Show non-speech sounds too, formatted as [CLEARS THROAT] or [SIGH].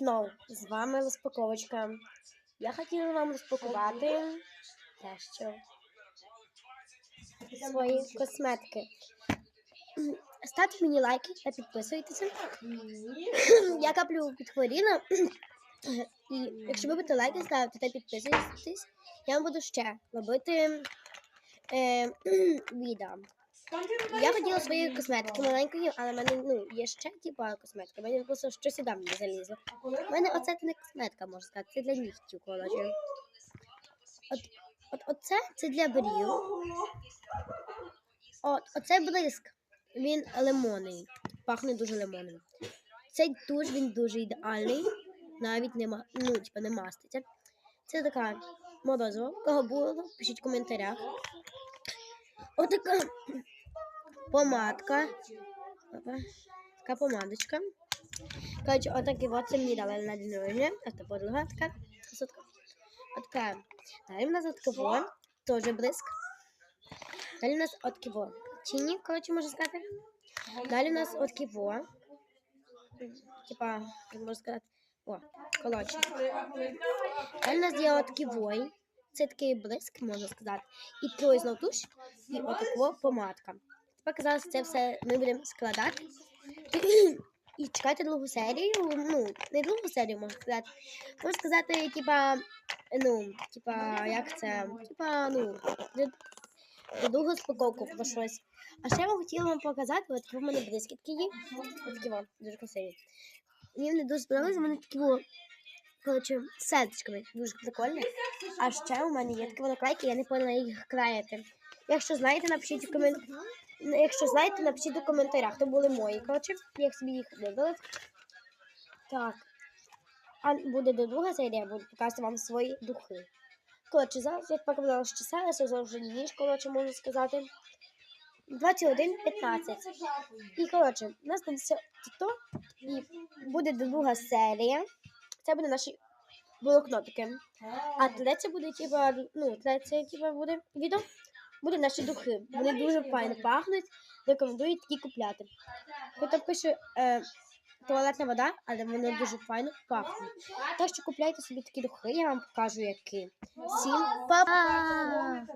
знову з вами розпаковочка. Я хотіла вам розпакувати дещо свої косметики. Ставте мені лайки та підписуйтеся. Я каплю підхворіла. І якщо ви будете лайки ставити та підписуйтесь, я вам буду ще робити е, [CLEARS THROAT] відео. Я хотіла своєї косметики маленької, але в мене ну, є ще типа косметика. В мене просто щось сюди мені залізло. У мене оце не косметика, можна сказати, це для нігтів колоджі. От, от оце це для брів. От, оце блиск. Він лимонний. Пахне дуже лимонним. Цей туш він дуже ідеальний. Навіть нема, ну, типа не маститься. Це така морозиво. Кого було, пишіть в коментарях. Отака помадка. Опа. Така помадочка. Коротше, отакі от це мені дали на день. А то подруга така красотка. Отака. Далі в нас от кого, теж блиск. Далі у нас от ківо. Тіні, коротше, можна сказати. Далі у нас от ківо. Типа, як можна сказати. О, коротше. Далі у нас є от ківой. Це такий блиск, можна сказати. І той знов туш, і отако помадка. Тепер казалось, це все ми будемо складати. І чекати другу серію. Ну, не другу серію, можна сказати. Можна сказати, типа, ну, типа, як це? Типа, ну, другу спаковку про щось. А ще я вам хотіла вам показати, от такі в мене бризкітки є. От такі во, дуже красиві. Мені вони дуже сподобалися, в мене такі во, коротше, сердечками, дуже прикольні. А ще у мене є такі наклейки, я не повинна їх клеїти. Якщо знаєте, напишіть у комент... Якщо знаєте, напишіть у коментарях, то були мої, коротше, як собі їх вибрали. Так. А буде до друга серія, буду показувати вам свої духи. Коротше, зараз я показала, що зараз вже ніж, коротше, можу сказати. 21.15. І коротше, у нас там все то, і буде друга серія. Це буде наші блокнотики. А третє буде, типа, ну, третє, типа, буде відео. Буде наші духи. Вони дуже файно пахнуть. Рекомендую такі купляти. Хто пише е, туалетна вода, але вони дуже файно пахнуть. Так що купляйте собі такі духи, я вам покажу які. Всім па-па!